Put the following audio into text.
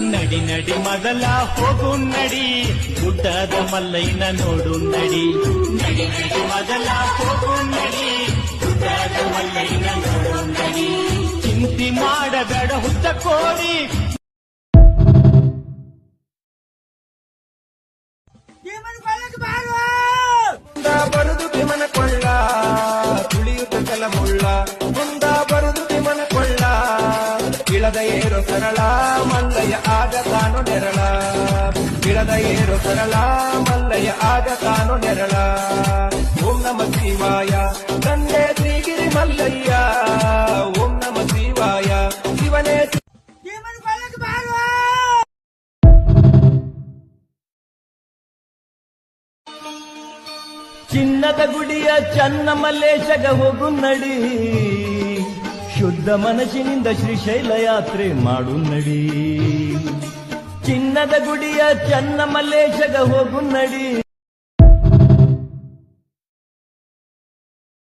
ನಡಿ ನಡಿ, ಮೊದಲ ಹೋಗು ನಡಿ. ಗುಡ್ಡದ ಮಲ್ಲೈನ ನೋಡು ನಡಿ. ನಡಿ ನಡಿ, ಮೊದಲ ಹೋಗು ನಡಿ. ಗುಡ್ಡದ ಮಲ್ಲೈನ ನೋಡು ನಡಿ. ಚಿಂತಿ ಮಾಡಬೇಡ ಹುತ್ತ ಕೋರಿ ಮುಂದ ಇಳದ ಏರು ಸರಳ ಮಲ್ಲಯ್ಯ ಆಗ ತಾನು ನೆರಳ. ಇಳದ ಏರು ಸರಳ ಮಲ್ಲಯ್ಯ ಆಗ ತಾನು ನೆರಳ. ಓಂ ನಮ ಶಿವಾಯ ತಂದೆ ಶ್ರೀಗಿರಿ ಮಲ್ಲಯ್ಯ. ಓಂ ನಮ ಶಿವಾಯ ಶಿವನೇ ಚಿನ್ನದ ಗುಡಿಯ ಚನ್ನ ಮಲ್ಲೇಶಗ ಹೋಗು ನಡಿ. ಶುದ್ಧ ಮನಸ್ಸಿನಿಂದ ಶ್ರೀಶೈಲ ಯಾತ್ರೆ ಮಾಡು ನಡಿ. ಚಿನ್ನದ ಗುಡಿಯ ಚನ್ನ ಮಲ್ಲೇಶಗ ಹೋಗು ನಡಿ.